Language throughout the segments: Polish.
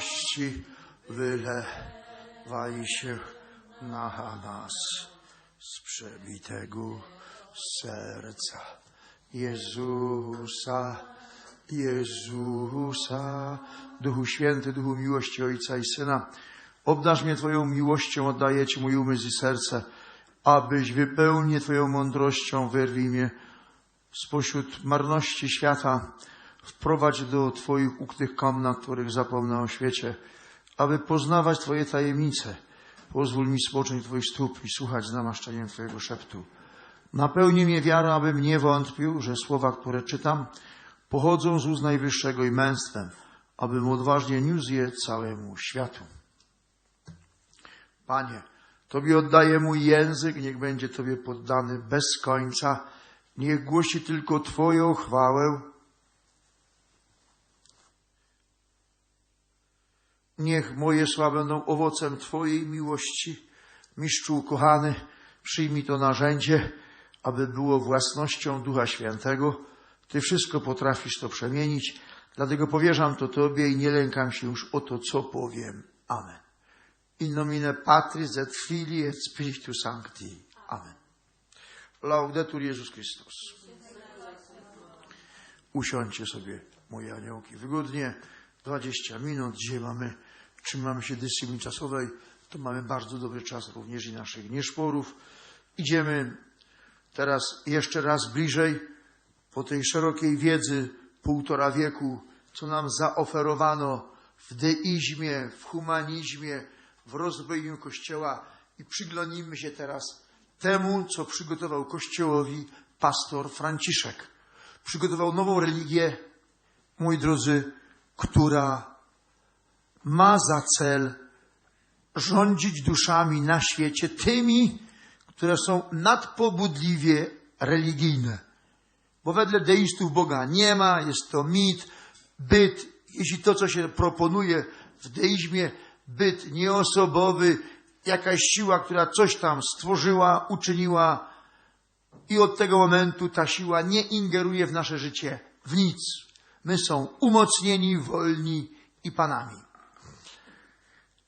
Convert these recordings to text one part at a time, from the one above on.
miłości wylewaj się na nas z przebitego serca Jezusa, Jezusa. Duchu Święty, Duchu miłości Ojca i Syna, obdarz mnie Twoją miłością, oddaję Ci mój umysł i serce, abyś wypełnił Twoją mądrością, wyrwij mnie spośród marności świata, wprowadź do Twoich ukrytych komnat, których zapomnę o świecie, aby poznawać Twoje tajemnice. Pozwól mi spocząć Twoich stóp i słuchać namaszczeniem Twojego szeptu. Napełnij mnie wiarą, abym nie wątpił, że słowa, które czytam, pochodzą z ust Najwyższego i męstwem, abym odważnie niósł je całemu światu. Panie, Tobie oddaję mój język, niech będzie Tobie poddany bez końca, niech głosi tylko Twoją chwałę. Niech moje słowa będą owocem Twojej miłości. Mistrzu ukochany, przyjmij to narzędzie, aby było własnością Ducha Świętego. Ty wszystko potrafisz to przemienić, dlatego powierzam to Tobie i nie lękam się już o to, co powiem. Amen. In nomine Patris et Filii et Spiritus Sancti. Amen. Laudetur Jezus Chrystus. Usiądźcie sobie, moje aniołki, wygodnie. 20 minut. Dzisiaj mamy, trzymamy się dyscypliny czasowej. To mamy bardzo dobry czas również i naszych nieszporów. Idziemy teraz jeszcze raz bliżej po tej szerokiej wiedzy półtora wieku, co nam zaoferowano w deizmie, w humanizmie, w rozwoju Kościoła i przyglądnijmy się teraz temu, co przygotował Kościołowi pastor Franciszek. Przygotował nową religię, moi drodzy, która ma za cel rządzić duszami na świecie tymi, które są nadpobudliwie religijne. Bo wedle deistów Boga nie ma, jest to mit, byt. Jeśli to, co się proponuje w deizmie, byt nieosobowy, jakaś siła, która coś tam stworzyła, uczyniła i od tego momentu ta siła nie ingeruje w nasze życie w nic. My są umocnieni, wolni i panami.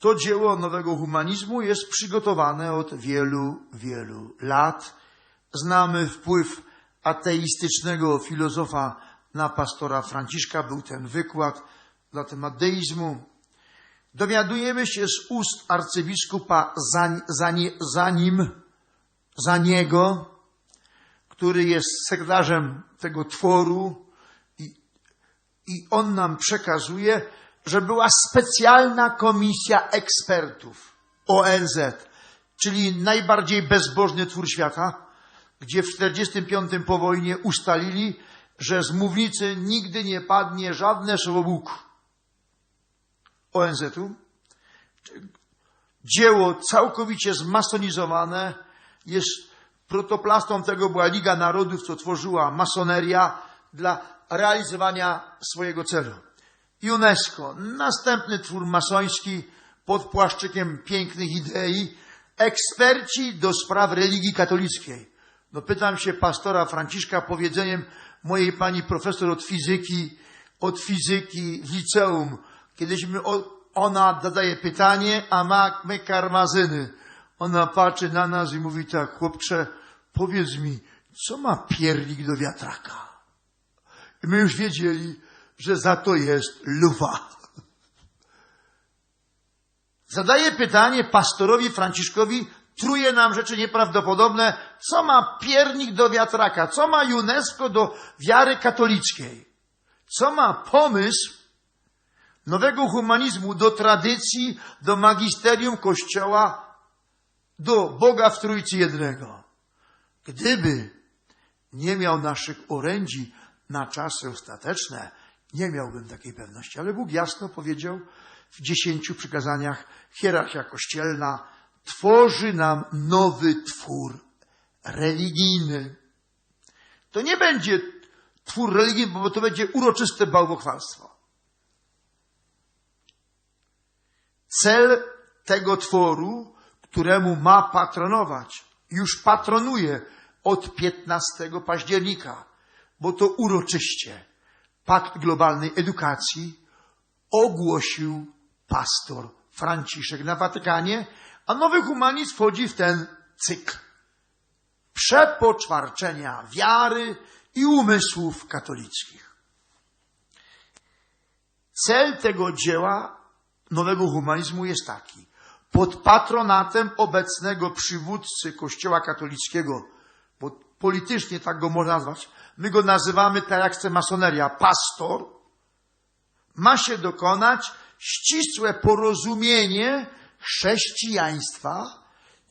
To dzieło nowego humanizmu jest przygotowane od wielu, wielu lat. Znamy wpływ ateistycznego filozofa na pastora Franciszka, był ten wykład na temat deizmu. Dowiadujemy się z ust arcybiskupa za, za, za nim, za niego, który jest sekretarzem tego tworu i, i on nam przekazuje, że była specjalna komisja ekspertów ONZ, czyli najbardziej bezbożny twór świata, gdzie w 45 po wojnie ustalili, że z mównicy nigdy nie padnie żadne słowo Bóg. ONZ-u. Dzieło całkowicie zmasonizowane jest protoplastą tego była Liga Narodów, co tworzyła masoneria dla realizowania swojego celu. UNESCO, następny twór masoński pod płaszczykiem pięknych idei, eksperci do spraw religii katolickiej. No pytam się pastora Franciszka powiedzeniem mojej pani profesor od fizyki, od fizyki w liceum, kiedyśmy ona zadaje pytanie, a ma, my karmazyny. Ona patrzy na nas i mówi tak, chłopcze, powiedz mi, co ma piernik do wiatraka? I my już wiedzieli, że za to jest lufa. Zadaje pytanie pastorowi Franciszkowi, truje nam rzeczy nieprawdopodobne, co ma piernik do wiatraka, co ma UNESCO do wiary katolickiej, co ma pomysł nowego humanizmu do tradycji, do magisterium Kościoła, do Boga w Trójcy Jednego. Gdyby nie miał naszych orędzi na czasy ostateczne, nie miałbym takiej pewności. Ale Bóg jasno powiedział w dziesięciu przykazaniach, hierarchia kościelna tworzy nam nowy twór religijny. To nie będzie twór religii, bo to będzie uroczyste bałwochwalstwo. Cel tego tworu, któremu ma patronować, już patronuje od 15 października, bo to uroczyście Pakt Globalnej Edukacji ogłosił pastor Franciszek na Watykanie, a nowy humanizm wchodzi w ten cykl przepoczwarczenia wiary i umysłów katolickich. Cel tego dzieła nowego humanizmu jest taki. Pod patronatem obecnego przywódcy Kościoła katolickiego, bo politycznie tak go można nazwać, my go nazywamy tak jak chce masoneria, pastor, ma się dokonać ścisłe porozumienie chrześcijaństwa,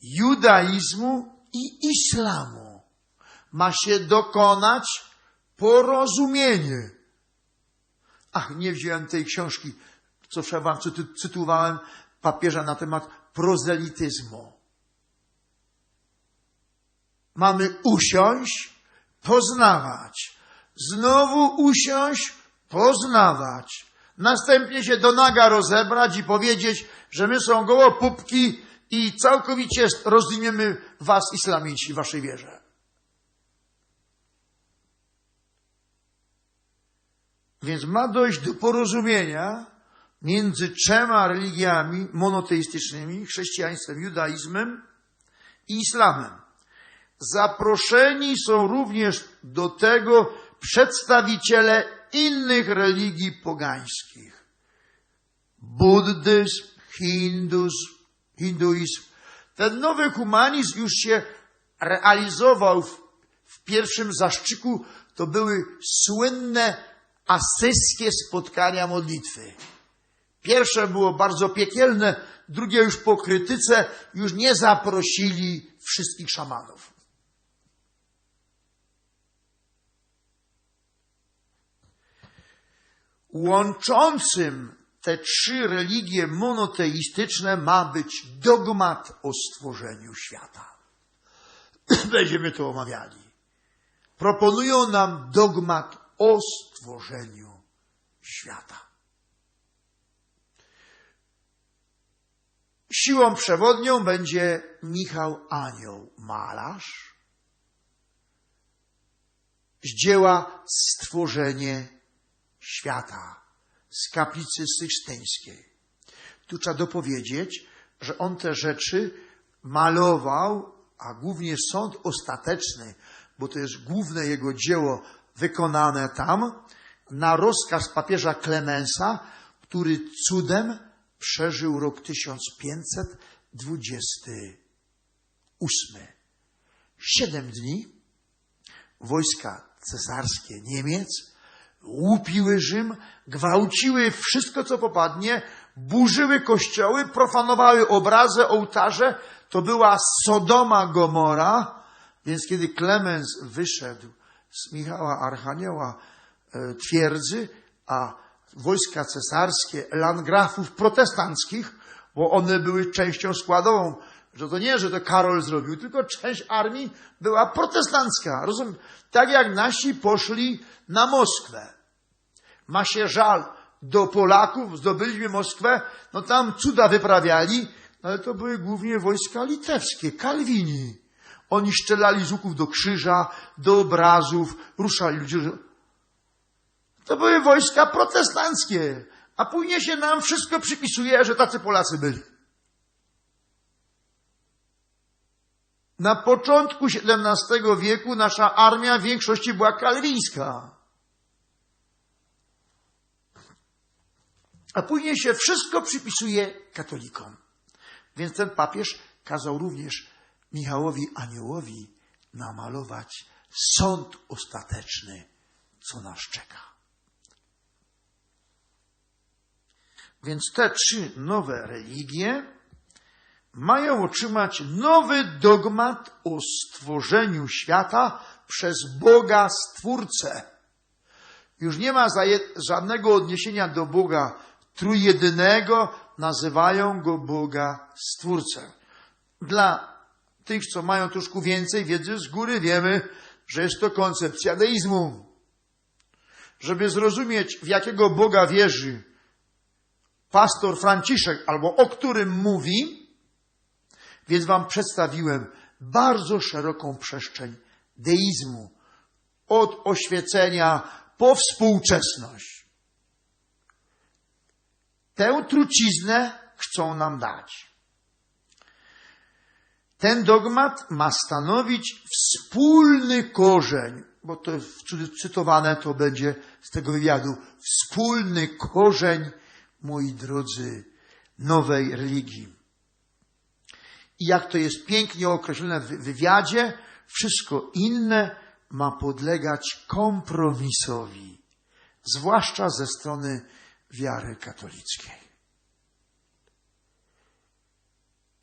judaizmu i islamu. Ma się dokonać porozumienie. Ach, nie wziąłem tej książki, co wam cytowałem, papieża na temat prozelityzmu. Mamy usiąść, poznawać. Znowu usiąść, poznawać. Następnie się do naga rozebrać i powiedzieć, że my są gołopupki i całkowicie rozumiemy was, islamici, w waszej wierze. Więc ma dojść do porozumienia między trzema religiami monoteistycznymi, chrześcijaństwem, judaizmem i islamem. Zaproszeni są również do tego przedstawiciele innych religii pogańskich. Buddyzm, hinduzm, hinduizm. Ten nowy humanizm już się realizował w, w pierwszym zaszczyku. To były słynne asyjskie spotkania modlitwy. Pierwsze było bardzo piekielne, drugie już po krytyce, już nie zaprosili wszystkich szamanów. Łączącym te trzy religie monoteistyczne ma być dogmat o stworzeniu świata. Będziemy to omawiali. Proponują nam dogmat o stworzeniu świata. Siłą przewodnią będzie Michał Anioł, malarz z dzieła Stworzenie świata z kaplicy sykstyńskiej. Tu trzeba dopowiedzieć, że on te rzeczy malował, a głównie sąd ostateczny, bo to jest główne jego dzieło wykonane tam, na rozkaz papieża Klemensa, który cudem przeżył rok 1528. Siedem dni wojska cesarskie Niemiec łupiły Rzym, gwałciły wszystko, co popadnie, burzyły kościoły, profanowały obrazy, ołtarze. To była Sodoma Gomora. Więc kiedy Klemens wyszedł z Michała Archanioła e, twierdzy, a wojska cesarskie landgrafów protestanckich, bo one były częścią składową, że to nie, że to Karol zrobił, tylko część armii była protestancka. Rozumiem? Tak jak nasi poszli na Moskwę. Ma się żal do Polaków, zdobyliśmy Moskwę, no tam cuda wyprawiali, ale to były głównie wojska litewskie, Kalwini. Oni strzelali z łuków do krzyża, do obrazów, ruszali ludzie. To były wojska protestanckie, a później się nam wszystko przypisuje, że tacy Polacy byli. Na początku XVII wieku nasza armia w większości była kalwińska. A później się wszystko przypisuje katolikom. Więc ten papież kazał również Michałowi Aniołowi namalować sąd ostateczny, co nas czeka. Więc te trzy nowe religie mają otrzymać nowy dogmat o stworzeniu świata przez Boga Stwórcę. Już nie ma żadnego odniesienia do Boga trójjedynego, nazywają go Boga Stwórcę. Dla tych, co mają troszkę więcej wiedzy z góry, wiemy, że jest to koncepcja deizmu. Żeby zrozumieć, w jakiego Boga wierzy pastor Franciszek, albo o którym mówi, więc wam przedstawiłem bardzo szeroką przestrzeń deizmu. Od oświecenia po współczesność. Tę truciznę chcą nam dać. Ten dogmat ma stanowić wspólny korzeń, bo to cytowane to będzie z tego wywiadu, wspólny korzeń, moi drodzy, nowej religii. I jak to jest pięknie określone w wywiadzie, wszystko inne ma podlegać kompromisowi, zwłaszcza ze strony wiary katolickiej.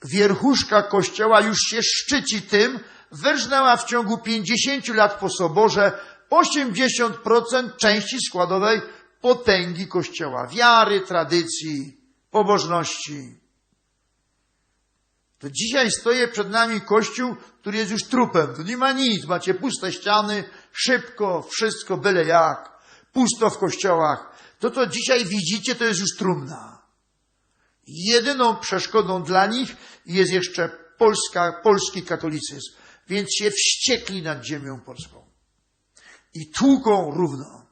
Wierchuszka Kościoła już się szczyci tym, wyrżnęła w ciągu 50 lat po soborze 80% części składowej potęgi Kościoła, wiary, tradycji, pobożności. To dzisiaj stoi przed nami Kościół, który jest już trupem. Tu nie ma nic, macie puste ściany, szybko, wszystko byle jak, pusto w kościołach. To, co dzisiaj widzicie, to jest już trumna. Jedyną przeszkodą dla nich jest jeszcze polska, polski katolicyzm, więc się wściekli nad ziemią polską. I tłuką równo.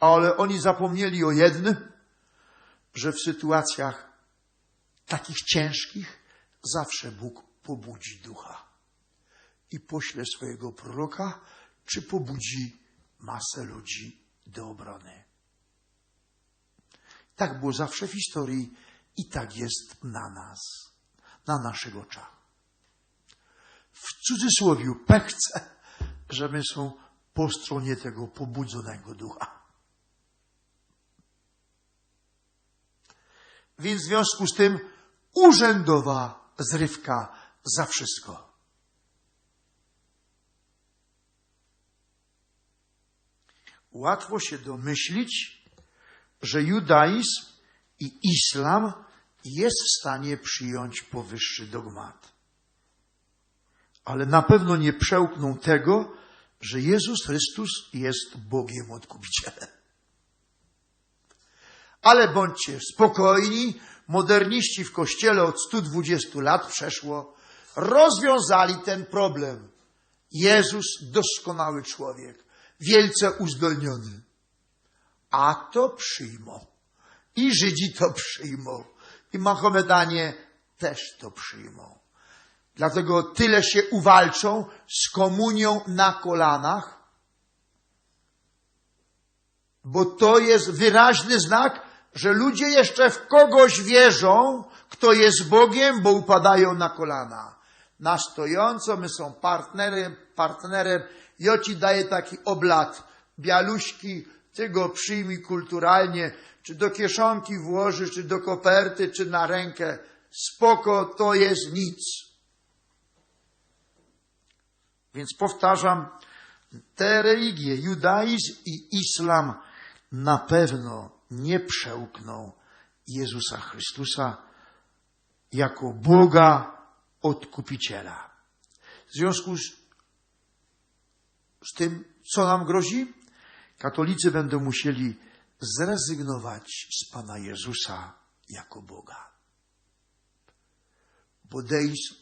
Ale oni zapomnieli o jednym, że w sytuacjach takich ciężkich zawsze Bóg pobudzi ducha i pośle swojego proroka, czy pobudzi masę ludzi do obrony. Tak było zawsze w historii i tak jest na nas, na naszych oczach. W cudzysłowie pechce, że my są po stronie tego pobudzonego ducha. Więc w związku z tym urzędowa zrywka za wszystko. Łatwo się domyślić, że judaizm i islam jest w stanie przyjąć powyższy dogmat. Ale na pewno nie przełkną tego, że Jezus Chrystus jest Bogiem Odkupicielem. Ale bądźcie spokojni, moderniści w kościele od 120 lat przeszło, rozwiązali ten problem. Jezus, doskonały człowiek, wielce uzdolniony. A to przyjmą. I Żydzi to przyjmą. I Mahomedanie też to przyjmą. Dlatego tyle się uwalczą z komunią na kolanach, bo to jest wyraźny znak, że ludzie jeszcze w kogoś wierzą, kto jest Bogiem, bo upadają na kolana. Na stojąco, my są partnerem, partnerem, ja ci daję taki oblat, bialuśki, ty go przyjmij kulturalnie, czy do kieszonki włoży, czy do koperty, czy na rękę. Spoko, to jest nic. Więc powtarzam, te religie, judaizm i islam na pewno nie przełkną Jezusa Chrystusa jako Boga Odkupiciela. W związku z, z tym, co nam grozi, katolicy będą musieli zrezygnować z Pana Jezusa jako Boga. Bo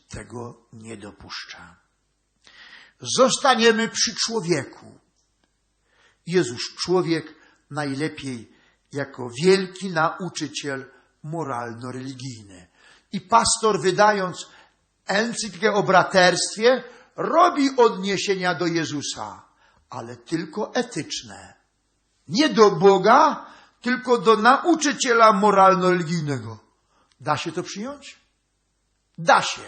tego nie dopuszcza. Zostaniemy przy człowieku. Jezus człowiek najlepiej jako wielki nauczyciel moralno-religijny. I pastor, wydając encyklikę o braterstwie, robi odniesienia do Jezusa, ale tylko etyczne. Nie do Boga, tylko do nauczyciela moralno-religijnego. Da się to przyjąć? Da się.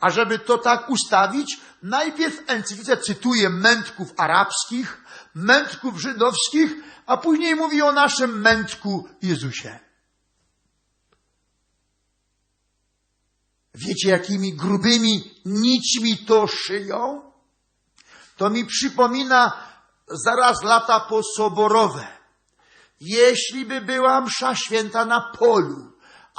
A żeby to tak ustawić, najpierw encyklice cytuje mędrków arabskich, mędrków żydowskich, a później mówi o naszym mędrku Jezusie. Wiecie, jakimi grubymi nićmi to szyją? To mi przypomina zaraz lata posoborowe. Jeśli by była msza święta na polu,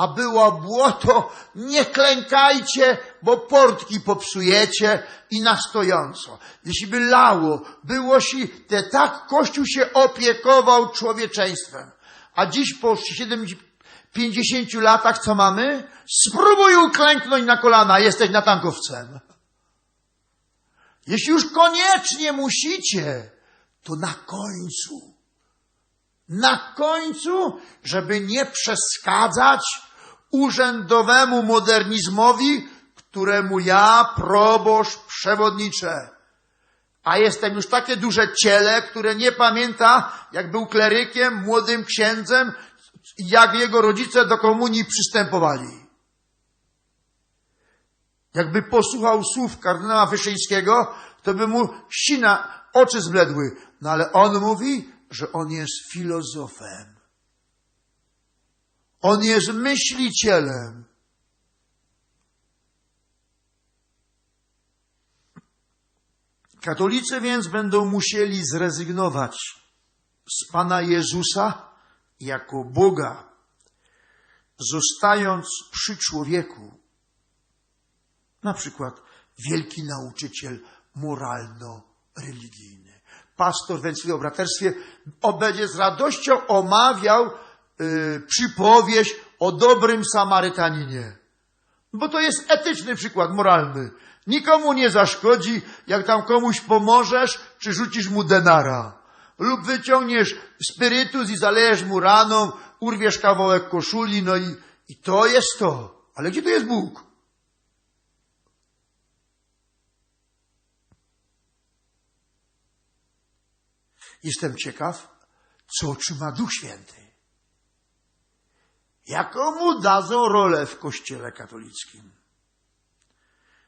a było błoto, nie klękajcie, bo portki popsujecie i na stojąco. Jeśli by lało, było si, te tak Kościół się opiekował człowieczeństwem. A dziś po 70, 50 latach co mamy? Spróbuj uklęknąć na kolana, jesteś na tankowcem. Jeśli już koniecznie musicie, to na końcu. Na końcu, żeby nie przeszkadzać urzędowemu modernizmowi, któremu ja, proboszcz, przewodniczę. A jestem już takie duże ciele, które nie pamięta, jak był klerykiem, młodym księdzem, jak jego rodzice do komunii przystępowali. Jakby posłuchał słów kardynała Wyszyńskiego, to by mu sina, oczy zbledły. No ale on mówi, że on jest filozofem. On jest myślicielem. Katolicy więc będą musieli zrezygnować z Pana Jezusa jako Boga, zostając przy człowieku. Na przykład wielki nauczyciel moralno-religijny. Pastor w swoim braterstwie będzie z radością omawiał yy, przypowieść o dobrym Samarytaninie. Bo to jest etyczny przykład moralny. Nikomu nie zaszkodzi, jak tam komuś pomożesz, czy rzucisz mu denara. Lub wyciągniesz spirytus i zalejesz mu raną, urwiesz kawałek koszuli, no i, i to jest to. Ale gdzie to jest Bóg? Jestem ciekaw, co otrzyma Duch Święty. Jaką mu dadzą rolę w Kościele katolickim?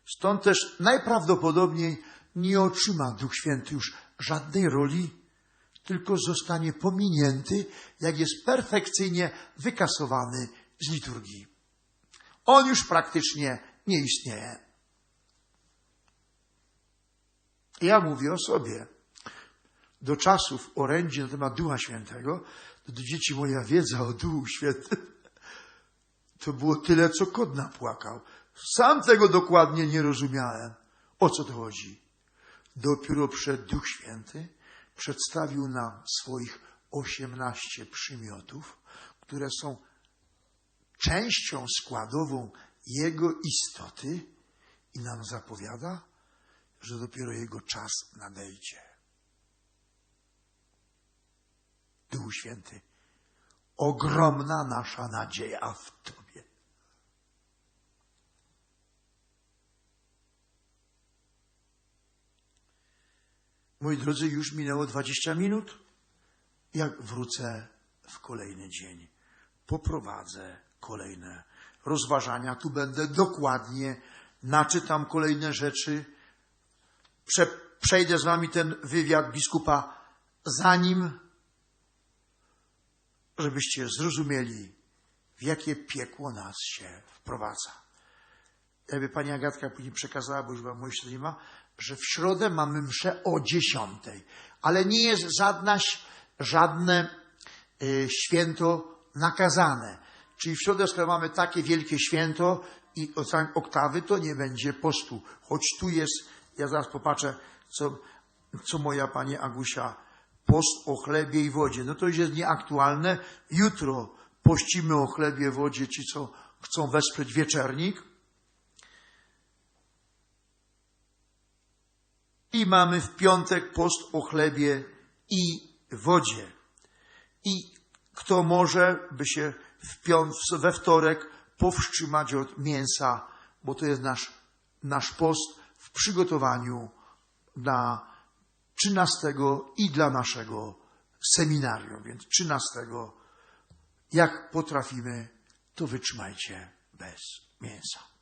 Stąd też najprawdopodobniej nie otrzyma Duch Święty już żadnej roli, tylko zostanie pominięty, jak jest perfekcyjnie wykasowany z liturgii. On już praktycznie nie istnieje. Ja mówię o sobie. Do czasów orędzi na temat Ducha Świętego, do dzieci moja wiedza o Duchu Świętym, to było tyle, co kot napłakał. Sam tego dokładnie nie rozumiałem. O co to chodzi? Dopiero przed Duch Święty przedstawił nam swoich osiemnaście przymiotów, które są częścią składową Jego istoty i nam zapowiada, że dopiero Jego czas nadejdzie. Duch Święty, ogromna nasza nadzieja w Tobie. Moi drodzy, już minęło 20 minut. Jak wrócę w kolejny dzień, poprowadzę kolejne rozważania. Tu będę dokładnie, naczytam kolejne rzeczy. Prze, przejdę z wami ten wywiad biskupa, zanim, żebyście zrozumieli, w jakie piekło nas się wprowadza. Jakby pani Agatka później przekazała, bo już była moja nie ma, że w środę mamy mszę o dziesiątej, ale nie jest żadna, żadne y, święto nakazane. Czyli w środę, skoro mamy takie wielkie święto i oktawy, to nie będzie postu. Choć tu jest, ja zaraz popatrzę, co, co moja pani Agusia, post o chlebie i wodzie. No to już jest nieaktualne. Jutro pościmy o chlebie, wodzie, ci co chcą wesprzeć wieczernik. I mamy w piątek post o chlebie i wodzie. I kto może, by się w piąt, we wtorek powstrzymać od mięsa, bo to jest nasz, nasz post w przygotowaniu dla 13 i dla naszego seminarium. Więc 13, jak potrafimy, to wytrzymajcie bez mięsa.